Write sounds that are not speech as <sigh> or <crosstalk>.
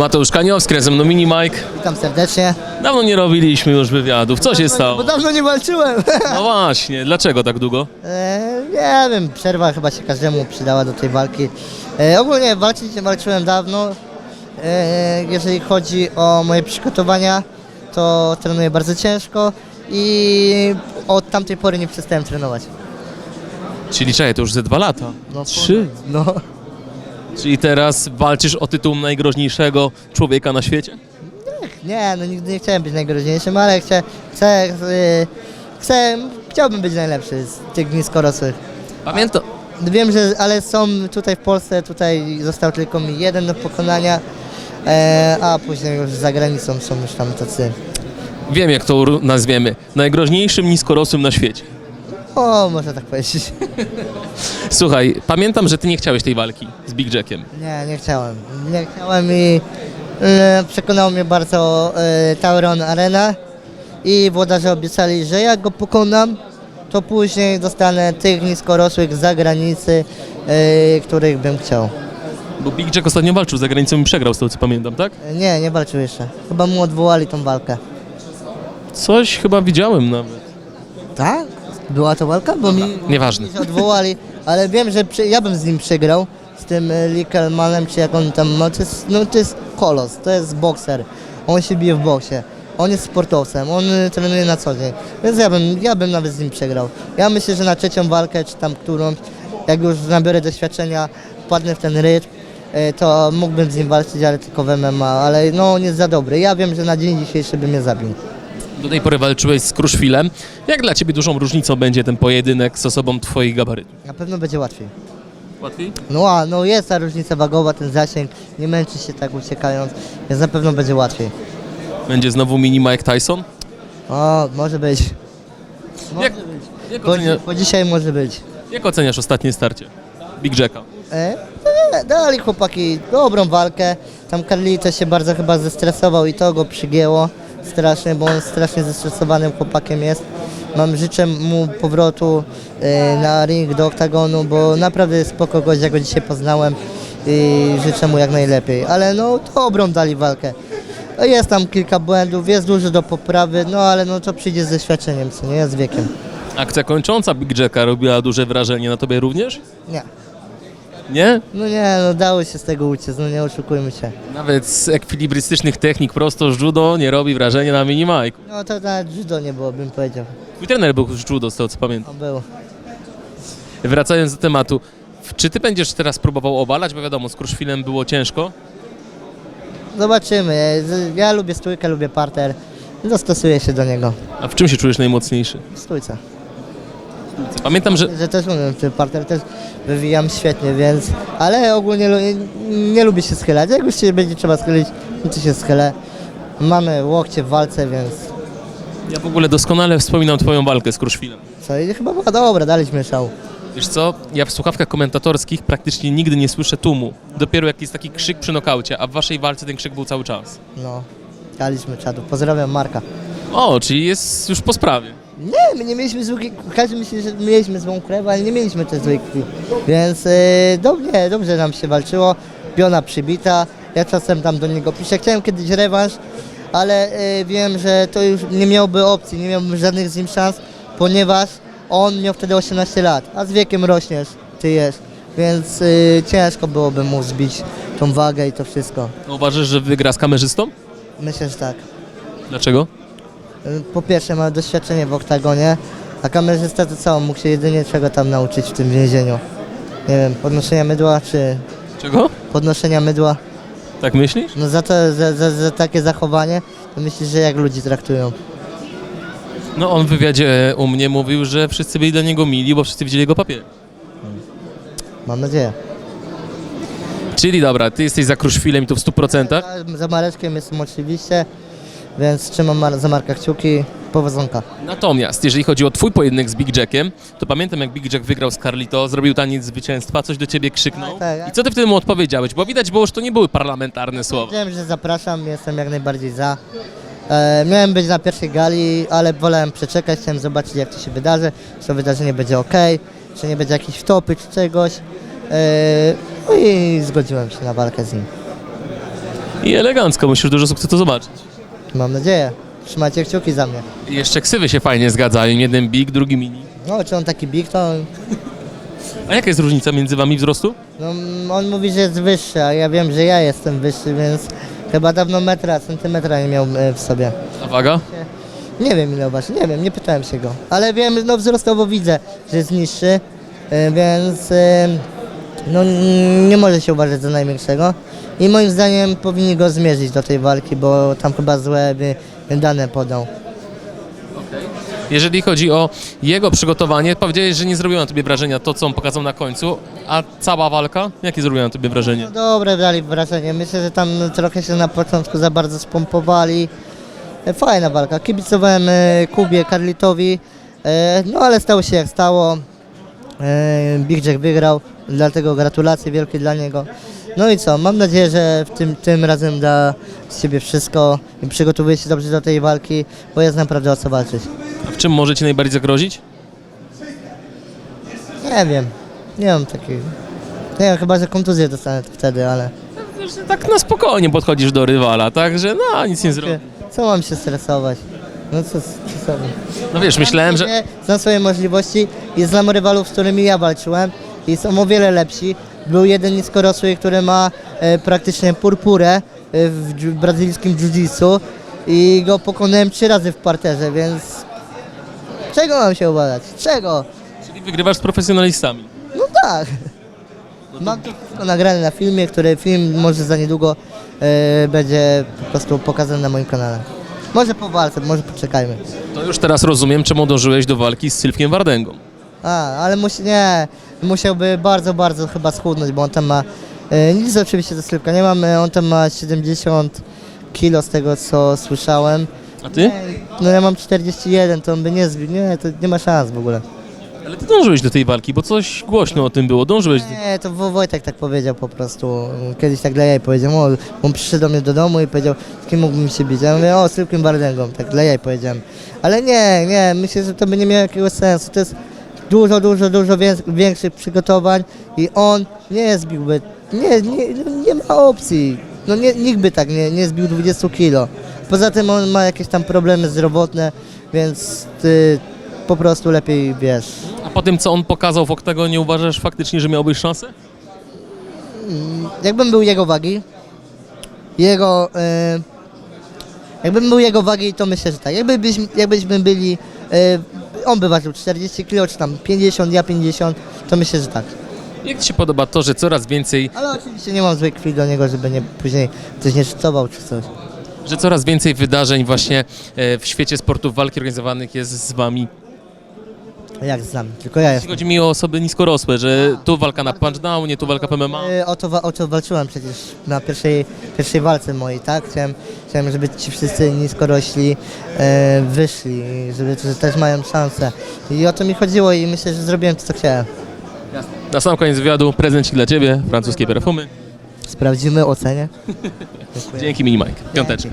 Mateusz Kaniowski, razem mną Mini Mike. Witam serdecznie. Dawno nie robiliśmy już wywiadów. Co się Bo stało? dawno nie walczyłem. <laughs> No właśnie, dlaczego tak długo? E, nie wiem, przerwa chyba się każdemu przydała do tej walki. E, ogólnie walczyć nie walczyłem dawno. E, jeżeli chodzi o moje przygotowania, to trenuję bardzo ciężko i od tamtej pory nie przestałem trenować. Czyli czekaj, to już ze dwa lata. No, Trzy. No. Czyli teraz walczysz o tytuł najgroźniejszego człowieka na świecie? Nie, no nigdy nie chciałem być najgroźniejszym, ale chcę, chcę, e, chcę chciałbym być najlepszy z tych niskorosłych. Pamiętam. Wiem, że ale są tutaj w Polsce, tutaj został tylko mi jeden do pokonania, e, a później już za granicą są już tam tacy. Wiem, jak to nazwiemy. Najgroźniejszym niskorosłym na świecie. O, można tak powiedzieć. <laughs> Słuchaj, pamiętam, że ty nie chciałeś tej walki z Big Jackiem. Nie, nie chciałem. Nie chciałem i e, przekonał mnie bardzo e, Tauron Arena i włodarze obiecali, że jak go pokonam, to później dostanę tych niskorosłych z zagranicy, e, których bym chciał. Bo Big Jack ostatnio walczył za granicą i przegrał, z tego co pamiętam, tak? E, Nie, nie walczył jeszcze. Chyba mu odwołali tą walkę. Coś chyba widziałem nawet. Tak? Była to walka? Bo mi Nieważne. mi się odwołali, ale wiem, że ja bym z nim przegrał, z tym e, Likelmanem, czy jak on tam ma, to jest, no to jest kolos, to jest bokser, on się bije w boksie, on jest sportowcem, on y, trenuje na co dzień, więc ja bym, ja bym nawet z nim przegrał. Ja myślę, że na trzecią walkę, czy tam którąś, jak już nabiorę doświadczenia, wpadnę w ten rytm, e, to mógłbym z nim walczyć, ale tylko w MMA, ale no on jest za dobry. Ja wiem, że na dzień dzisiejszy by mnie zabił. Do tej pory walczyłeś z Kruszwilem. Jak dla ciebie dużą różnicą będzie ten pojedynek z osobą twoich gabarytów? Na pewno będzie łatwiej. Łatwiej? No, a, no jest ta różnica wagowa, ten zasięg, nie męczy się tak uciekając, więc na pewno będzie łatwiej. Będzie znowu mini Mike Tyson? O, może być. Może Jak- być. Jak, Po, ocenia, po dzisiaj może być. jak oceniasz ostatnie starcie Big Jacka? E, e, dali chłopaki dobrą walkę. Tam Carlito się bardzo chyba zestresował i to go przygięło strasznie, bo on strasznie zestresowanym chłopakiem jest. Mam życzę mu powrotu e, na ring do oktagonu, bo naprawdę jest spoko gość, jak go dzisiaj poznałem i życzę mu jak najlepiej. Ale no dobrą dali walkę. No, Jest tam kilka błędów, jest dużo do poprawy, no ale no to przyjdzie z doświadczeniem, co nie, z wiekiem. Akcja kończąca Big Jacka robiła duże wrażenie na tobie również? Nie. Nie? No nie, no dało się z tego uciec, no nie oszukujmy się. Nawet z ekwilibrystycznych technik prosto z judo nie robi wrażenia na mini Mike. No to nawet judo nie było, bym powiedział. Twój trener był z judo, z tego co pamiętam. On był. Wracając do tematu, czy ty będziesz teraz próbował obalać? Bo wiadomo, z Kruszwilem było ciężko. Zobaczymy. Ja lubię stójkę, lubię parter. Dostosuję się do niego. A w czym się czujesz najmocniejszy? W stójce. Pamiętam, że Że też umiem, ten parter też wywijam świetnie, więc... Ale ogólnie lu- nie lubię się schylać. Jak już się będzie trzeba schylić, no to się schylę. Mamy łokcie w walce, więc... ja w ogóle doskonale wspominam twoją walkę z Kruszwilem. Co, i chyba była dobra, daliśmy szał. Wiesz co, ja w słuchawkach komentatorskich praktycznie nigdy nie słyszę tłumu. Dopiero jak jest taki krzyk przy nokaucie, a w waszej walce ten krzyk był cały czas. No, daliśmy czadu. Pozdrawiam Marka. O, czyli jest już po sprawie. Nie, my nie mieliśmy złej Każdy myśli, że mieliśmy złą krew, ale nie mieliśmy tej złej krwi. Więc yy, dobrze, dobrze nam się walczyło. Biona przybita. Ja czasem tam do niego piszę. Chciałem kiedyś rewanż, ale yy, wiem, że to już nie miałby opcji, nie miałbym żadnych z nim szans, ponieważ on miał wtedy 18 lat, a z wiekiem rośniesz, ty jesz. Więc yy, ciężko byłoby mu zbić tą wagę i to wszystko. Uważasz, że wygra z kamerzystą? Myślę, że tak. Dlaczego? Po pierwsze ma doświadczenie w oktagonie, a kamerzysta to co, mógł się jedynie czego tam nauczyć w tym więzieniu. Nie wiem, podnoszenia mydła czy Czego? podnoszenia mydła. Tak myślisz? No za, to, za, za, za takie zachowanie, to myślisz, że jak ludzi traktują. No on w wywiadzie u mnie mówił, że wszyscy byli dla niego mili, bo wszyscy widzieli jego papier. Mam nadzieję. Czyli dobra, ty jesteś za Kruszwilem i to w 100%. Za, za Mareczkiem jestem oczywiście, więc trzymam mar- za Marka kciuki, powodzonka. Natomiast jeżeli chodzi o twój pojedynek z Big Jackiem, to pamiętam jak Big Jack wygrał z Carlito, zrobił taniec zwycięstwa, coś do ciebie krzyknął. Tak, tak. I co ty wtedy mu odpowiedziałeś? Bo widać było, że to nie były parlamentarne słowa. Wiem, że zapraszam, jestem jak najbardziej za. E, miałem być na pierwszej gali, ale wolałem przeczekać, chciałem zobaczyć jak to się wydarzy, czy to wydarzenie będzie ok, czy nie będzie jakiejś wtopy czy czegoś. E, no i zgodziłem się na walkę z nim. I elegancko, musisz dużo sukcesu zobaczyć. Mam nadzieję. Trzymajcie kciuki za mnie. I jeszcze ksywy się fajnie zgadzają, jeden big, drugi mini. No, czy on taki big, to A jaka jest różnica między wami wzrostu? no, mm, on mówi, że jest wyższy, a ja wiem, że ja jestem wyższy, więc chyba dawno metra, centymetra nie miał e, w sobie. A waga? Nie wiem ile waży, nie wiem, nie pytałem się go. Ale wiem, no wzrostowo widzę, że jest niższy, e, więc e, no n- nie może się uważać za największego. I moim zdaniem powinni go zmierzyć do tej walki, bo tam chyba złe dane podał. Jeżeli chodzi o jego przygotowanie, powiedziałeś, że nie zrobiło na tobie wrażenia to, co on pokazał na końcu, a cała walka, jakie zrobiła na tobie wrażenie? No dobre dali wrażenie. Myślę, że tam trochę się na początku za bardzo spompowali. E, Fajna walka. Kibicowałem e, Kubie, Karlitowi, e, no ale stało się jak stało. Big Jack wygrał, dlatego gratulacje wielkie dla niego. No i co, mam nadzieję, że w tym, tym razem da z siebie wszystko i przygotowuje się dobrze do tej walki, bo jest naprawdę o co walczyć. A w czym może ci najbardziej zagrozić? Nie wiem, nie mam takiej... Nie wiem, chyba, że kontuzję dostanę wtedy, ale... Że tak na spokojnie podchodzisz do rywala, tak, że no, nic nie zrobi. Co mam się stresować? No co, co sobie? No wiesz, myślałem, że... Znam swoje możliwości i znam rywalów, z którymi ja walczyłem i są o wiele lepsi. Był jeden niskorosły, który ma e, praktycznie purpurę e, w brazylijskim jiu-jitsu i go pokonałem trzy razy w parterze, więc czego mam się obawiać? Czego? Czyli wygrywasz z profesjonalistami. No tak. Mam to wszystko nagrane na filmie, który film może za niedługo e, będzie po prostu pokazany na moim kanale. Może po walce, może poczekajmy. To już teraz rozumiem, czemu dążyłeś do walki z Sylwkiem Wardęgą. A, ale musi, nie, musiałby bardzo, bardzo chyba schudnąć, bo on tam ma, e, nic oczywiście do Sylwka nie mam, e, on tam ma 70 kilo z tego co słyszałem. A ty? No ja mam 41, to on by nie zbił, nie, to nie ma szans w ogóle. Ale ty dążyłeś do tej walki, bo coś głośno o tym było, dążyłeś do... Nie, to Wo- Wojtek tak powiedział po prostu, kiedyś tak dla jaj powiedział, o, on przyszedł do mnie do domu i powiedział, z kim mógłbym się bić, ja mówię, o, z Sylwkiem Bardęgą, tak dla jaj powiedziałem. Ale nie, nie, myślę, że to by nie miało jakiegoś sensu, to jest dużo, dużo, dużo wię- większych przygotowań i on nie zbiłby, nie, nie, nie ma opcji, no nie, nikt by tak nie, nie zbił 20 kilo. Poza tym on ma jakieś tam problemy zdrowotne, więc ty po prostu lepiej wiesz, A po tym, co on pokazał w oktagonie, uważasz faktycznie, że miałbyś szansę? jakbym był jego wagi, jego, e, jakbym był jego wagi, to myślę, że tak. Jakbyśmy, jakbyśmy byli, e, on by ważył 40 kg, czy tam 50, ja 50, to myślę, że tak. Jak ci się podoba to, że coraz więcej, Ale oczywiście nie mam złej krwi do niego, żeby nie, później coś nie szycował czy coś. że coraz więcej wydarzeń właśnie e, w świecie sportów walki organizowanych jest z wami? Jak znam, tylko ja Jeśli jestem. chodzi mi o osoby niskorosłe, że tu walka na punchdownie, tu walka w MMA. E, O to, wa- o to walczyłem przecież na pierwszej, pierwszej walce mojej, tak? Chciałem, chciałem, żeby ci wszyscy niskorośli e, wyszli, żeby że też mają szansę. I o to mi chodziło i myślę, że zrobiłem to, co chciałem. Na sam koniec wywiadu prezencik dla Ciebie, francuskie perfumy. Sprawdzimy, ocenię. <laughs> Dzięki Mini Mike. Piąteczny.